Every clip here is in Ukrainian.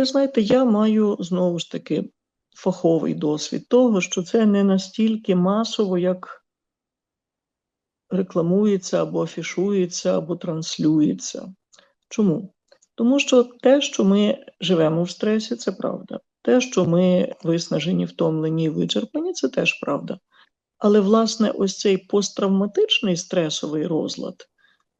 ви знаєте, я маю знову ж таки фаховий досвід того, що це не настільки масово, як рекламується або афішується, або транслюється. Чому? Тому що те, що ми живемо в стресі, це правда. Те, що ми виснажені, втомлені і вичерпані, це теж правда. Але, власне, ось цей посттравматичний стресовий розлад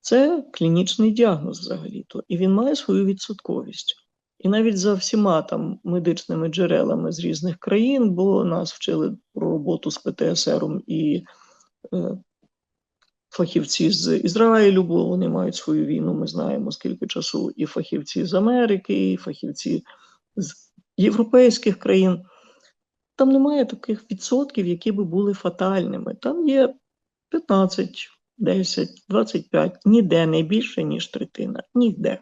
це клінічний діагноз взагалі-то, і він має свою відсотковість. І навіть за всіма там медичними джерелами з різних країн, бо нас вчили про роботу з ПТСР і е, фахівці з Ізраїлю, бо вони мають свою війну, ми знаємо скільки часу, і фахівці з Америки, і фахівці з європейських країн. Там немає таких відсотків, які би були фатальними. Там є 15, 10, 25, ніде не більше, ніж третина. Ніде.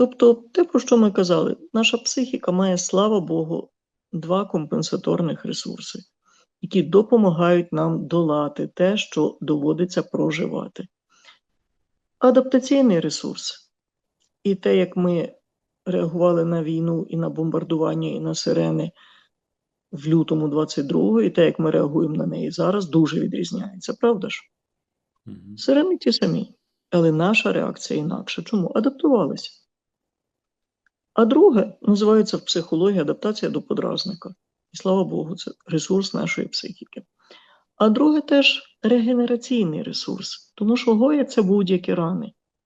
Тобто, те, про що ми казали, наша психіка має, слава Богу, два компенсаторних ресурси, які допомагають нам долати те, що доводиться проживати. Адаптаційний ресурс і те, як ми реагували на війну і на бомбардування, і на сирени в лютому 22-го, і те, як ми реагуємо на неї зараз, дуже відрізняється, правда ж? Сирени ті самі, але наша реакція інакша. Чому? Адаптувалися. А друге називається в психології адаптація до подразника. І слава Богу, це ресурс нашої психіки. А друге теж регенераційний ресурс, тому що гоя це будь-які рани.